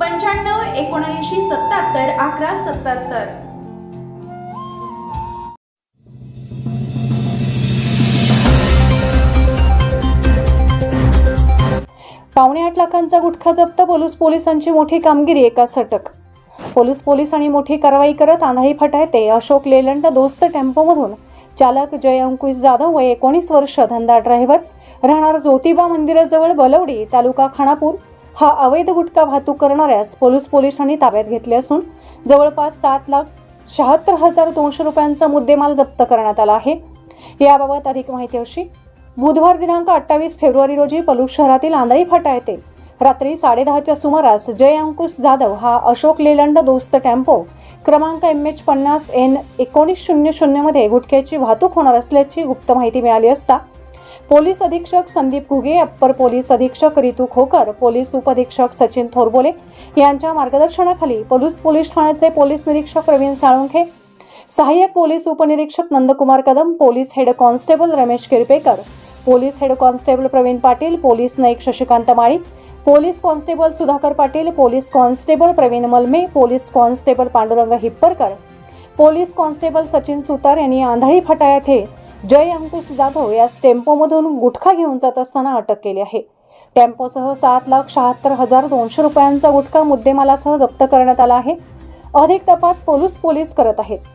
पंच्याण्णव एकोणऐंशी सत्याहत्तर अकरा सत्याहत्तर. पावणे आठ लाखांचा गुटखा जप्त पोलीस पोलिसांची मोठी कामगिरी एका सटक. पोलीस पोलिसांनी मोठी कारवाई करत आंधळी फटायते अशोक लेलंड दोस्त टेम्पोमधून चालक जय अंकुश जाधव वय एकोणीस वर्ष धंदा ड्रायव्हर राहणार ज्योतिबा मंदिराजवळ बलवडी तालुका खानापूर. हा अवैध गुटखा वाहतूक करणाऱ्यास पोलीस पोलिसांनी ताब्यात घेतले असून जवळपास सात लाख शहात्तर हजार दोनशे रुपयांचा मुद्देमाल जप्त करण्यात आला आहे. याबाबत अधिक माहिती अशी बुधवार दिनांक अठ्ठावीस फेब्रुवारी रोजी पलूस शहरातील आंधळी फाटा येथे रात्री साडेदहाच्या सुमारास जय अंकुश जाधव हा अशोक लेलंड दोस्त टेम्पो क्रमांक एम एच पन्नास एन एकोणीस शून्य शून्यमध्ये गुटख्याची वाहतूक होणार असल्याची गुप्त माहिती मिळाली असता पोलीस अधीक्षक संदीप घुगे अप्पर पोलीस अधीक्षक रितू खोकर पोलीस उपअधीक्षक सचिन थोरबोले यांच्या मार्गदर्शनाखाली पलूस पोलीस ठाण्याचे पोलीस निरीक्षक प्रवीण साळुंखे सहाय्यक पोलीस उपनिरीक्षक Nandkumar Kadam police head constable Ramesh Kirpekar police head constable Pravin Patil police Naik Shashikant Mali police constable Sudhakar Patil police constable Pravin Malme police constable Pandurang Hipparkar police constable Sachin Sutar यांनी आंधळी फटा येथे जय अंकुश जाधव यास टेम्पोमधून गुटखा घेऊन जात असताना अटक केली आहे. टेम्पोसह सात लाख शहात्तर हजार दोनशे रुपयांचा गुटखा मुद्देमालासह जप्त करण्यात आला आहे. अधिक तपास पोलीस पोलीस करत आहेत.